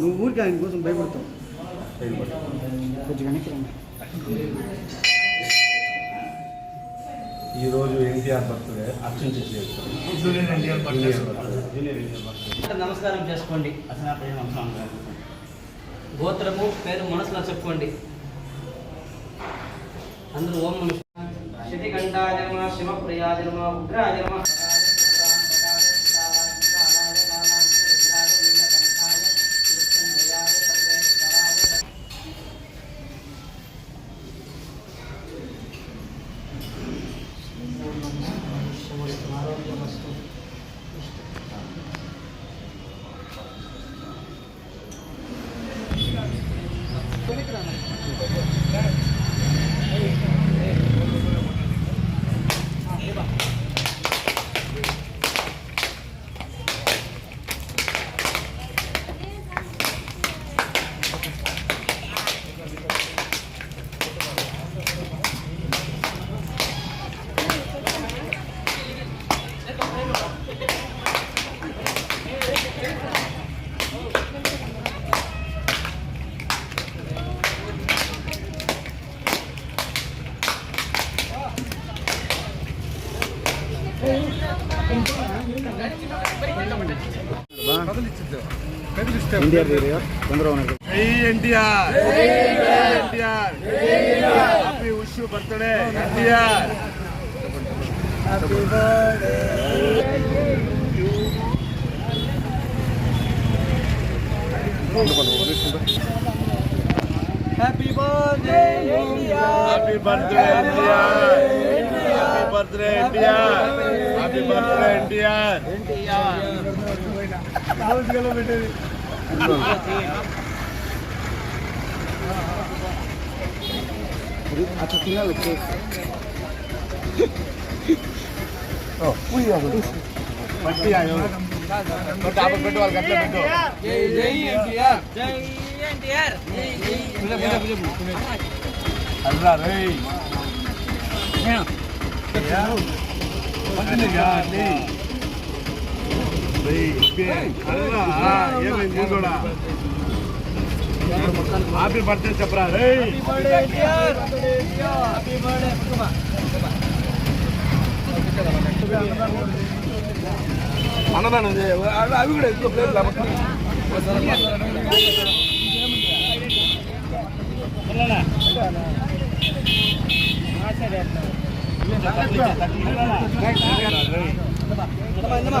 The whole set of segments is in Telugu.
నువ్వు ఊరికి ఆయన కోసం భయపడతావు కొంచెం వెనక్కి రండి ఈరోజు ఎన్టీఆర్ బర్త్డే బర్త్డే. నమస్కారం చేసుకోండి. గోత్రము పేరు మనసులో చెప్పుకోండి. అందరూ ఓం నమ శితికంఠాయ నమ శివప్రియాయ ఎన్టీఆర్ వీడియో చంద్రబాబు నాయుడు జై NTR NTR happy wish birthday NTR happy birthday happy birthday NTR happy birthday NTR happy birthday NTR అట్లా తినాలి పట్టి. డాబర్ పెట్టు వాళ్ళకి అట్లా పెట్టు. అల్లా రేయ్. పట్టినగా హ్యాపీ బర్త్డే చెప్పరా రేయ్ అన్నదానం అవి కూడా ఎక్కువ ప్లేస్ కాబట్టి నా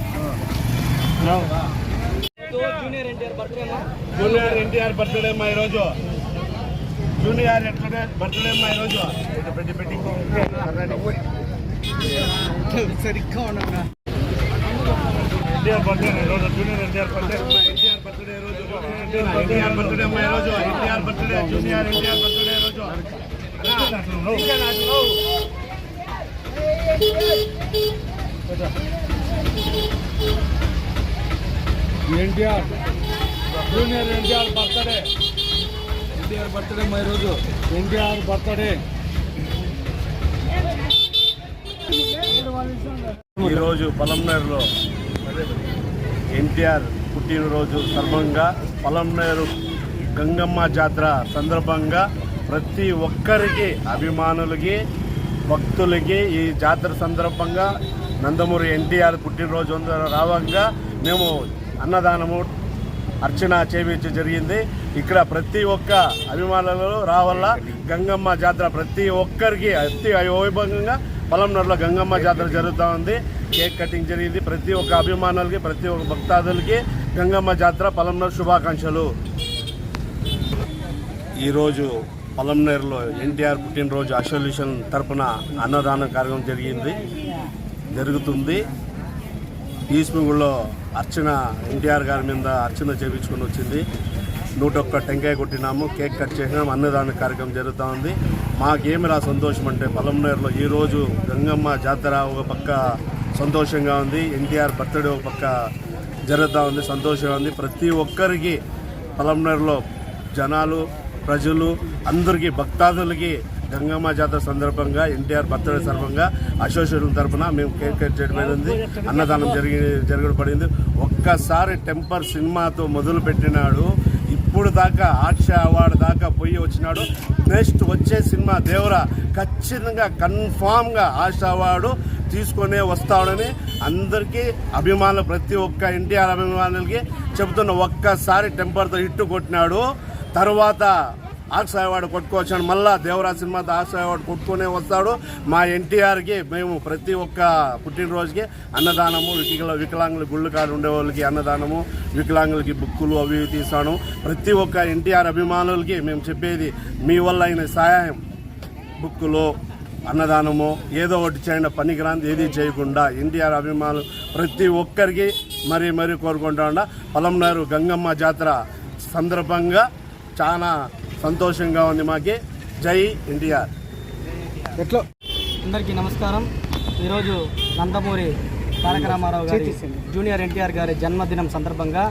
junior NTR birthday junior NTR birthday అమ్మా ఈరోజు. జూనియర్ ఎట్లా బర్త్డే అమ్మా ఈరోజు. పెట్టి పెట్టి సరిగ్గా ఉండరా ఎన్టీఆర్ బర్త్డే ఈరోజు junior NTR birthday NTR birthday ఈరోజు ఎన్టీఆర్ బర్త్డే అమ్మా ఈరోజు NTR birthday junior NTR birthday ఈరోజు. ఇంకా నాకు నువ్వు. NTR. Junior NTR birthday. NTR birthday మా రోజు ఎన్టీఆర్ బర్త్డే. ఈరోజు పలంనేరులో ఎన్టీఆర్ పుట్టినరోజు సందర్భంగా పలంనేరు గంగమ్మ జాతర సందర్భంగా ప్రతి ఒక్కరికి అభిమానులకి భక్తులకి ఈ జాతర సందర్భంగా నందమూరి ఎన్టీఆర్ పుట్టినరోజు రావంగా మేము అన్నదానము అర్చన చేయించి జరిగింది. ఇక్కడ ప్రతి ఒక్క అభిమానులు రావాల గంగమ్మ జాతర ప్రతి ఒక్కరికి అతి వైభవంగా పొలంనూరులో గంగమ్మ జాతర జరుగుతూ ఉంది. కేక్ కటింగ్ జరిగింది. ప్రతి ఒక్క అభిమానులకి ప్రతి ఒక్క భక్తాదులకి గంగమ్మ జాతర పొలంనూరు శుభాకాంక్షలు. ఈరోజు పొలంనేరులో ఎన్టీఆర్ పుట్టినరోజు అసోసియేషన్ తరపున అన్నదాన కార్యక్రమం జరిగింది జరుగుతుంది. ఈస్మిగుళ్ళో అర్చన ఎన్టీఆర్ గారి మీద అర్చన చేయించుకొని వచ్చింది. నూట ఒక్క టెంకాయ కొట్టినాము కేక్ కట్ చేసినాము అన్నదాన కార్యక్రమం జరుగుతూ ఉంది. మాకేమిరా సంతోషం అంటే పొలంనేరులో ఈరోజు గంగమ్మ జాతర ఒక పక్క సంతోషంగా ఉంది. ఎన్టీఆర్ బర్త్డే ఒక పక్క జరుగుతూ ఉంది సంతోషంగా ఉంది. ప్రతి ఒక్కరికి పొలంనేరులో జనాలు ప్రజలు అందరికీ భక్తాదులకి గంగమ్మ జాతర సందర్భంగా ఎన్టీఆర్ బర్త్డే సందర్భంగా అసోసియేషన్ తరఫున మేము కేక్ కట్ చేయడం అన్నదానం జరిగి జరగబడింది ఒక్కసారి టెంపర్ సినిమాతో మొదలు పెట్టినాడు ఇప్పుడు దాకా ఆక్ష అవార్డు దాకా పోయి వచ్చినాడు. నెక్స్ట్ వచ్చే సినిమా దేవరా ఖచ్చితంగా కన్ఫామ్గా ఆశ అవార్డు తీసుకొనే వస్తాడని అందరికీ అభిమానులు ప్రతి ఒక్క ఎన్టీఆర్ అభిమానులకి చెబుతున్న ఒక్కసారి టెంపర్తో హిట్టు కొట్టినాడు. తర్వాత ఆక్సాయవాడు కొట్టుకొచ్చాడు మళ్ళా దేవరాజ్ సినిమాతో ఆక్సాయవాడు కొట్టుకునే వస్తాడు. మా ఎన్టీఆర్కి మేము ప్రతి ఒక్క పుట్టినరోజుకి అన్నదానము వికల వికలాంగుల గుళ్ళు కాడ ఉండే వాళ్ళకి అన్నదానము వికలాంగులకి బుక్కులు అవి ఇవి తీస్తాను. ప్రతి ఒక్క ఎన్టీఆర్ అభిమానులకి మేము చెప్పేది మీ వల్ల అయిన సహాయం బుక్కులు అన్నదానము ఏదో ఒకటి చేయండి పనికిరాంది ఏది చేయకుండా ఎన్టీఆర్ అభిమానులు ప్రతి ఒక్కరికి మరీ మరీ కోరుకుంటా ఉండ పొలంనారు గంగమ్మ జాతర సందర్భంగా చాలా సంతోషంగా ఉంది మాకి. జై ఎన్టీఆర్ ఎట్లా? అందరికీ నమస్కారం. ఈరోజు నందమూరి తారక రామారావు గారి జూనియర్ ఎన్టీఆర్ గారి జన్మదినం సందర్భంగా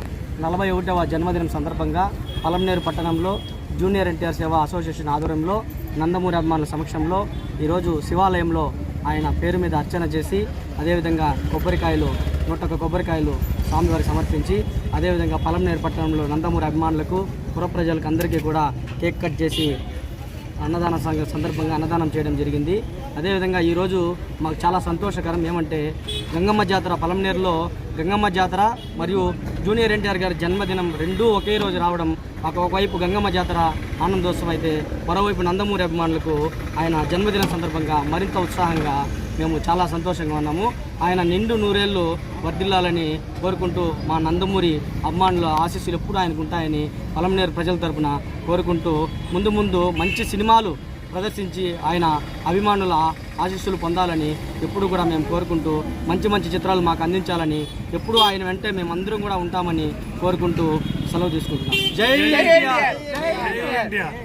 నలభై ఒకటవ జన్మదినం సందర్భంగా పలంనేరు పట్టణంలో జూనియర్ ఎన్టీఆర్ సేవా అసోసియేషన్ ఆధ్వర్యంలో నందమూరి అభిమానుల సమక్షంలో ఈరోజు శివాలయంలో ఆయన పేరు మీద అర్చన చేసి అదేవిధంగా కొబ్బరికాయలు నూట కొబ్బరికాయలు స్వామివారికి సమర్పించి అదేవిధంగా పలంనేరు పట్టణంలో నందమూరి అభిమానులకు పుర ప్రజలకు అందరికీ కూడా కేక్ కట్ చేసి అన్నదాన సంఘ సందర్భంగా అన్నదానం చేయడం జరిగింది. అదేవిధంగా ఈరోజు మాకు చాలా సంతోషకరం ఏమంటే గంగమ్మ జాతర పలంనేరులో గంగమ్మ జాతర మరియు జూనియర్ ఎన్టీఆర్ గారి జన్మదినం రెండూ ఒకే రోజు రావడం మాకు ఒకవైపు గంగమ్మ జాతర ఆనందోత్సవం అయితే మరోవైపు నందమూరి అభిమానులకు ఆయన జన్మదినం సందర్భంగా మరింత ఉత్సాహంగా మేము చాలా సంతోషంగా ఉన్నాము. ఆయన నిండు నూరేళ్ళు వర్ధిల్లాలని కోరుకుంటూ మా నందమూరి అభిమానుల ఆశీస్సులు ఎప్పుడు ఆయనకు ఉంటాయని పలంనేరు ప్రజల తరపున కోరుకుంటూ ముందు ముందు మంచి సినిమాలు ప్రదర్శించి ఆయన అభిమానుల ఆశీస్సులు పొందాలని ఎప్పుడు కూడా మేము కోరుకుంటూ మంచి మంచి చిత్రాలు మాకు అందించాలని ఎప్పుడూ ఆయన వెంటే మేమందరం కూడా ఉంటామని కోరుకుంటూ సెలవు తీసుకుంటున్నాం. జై!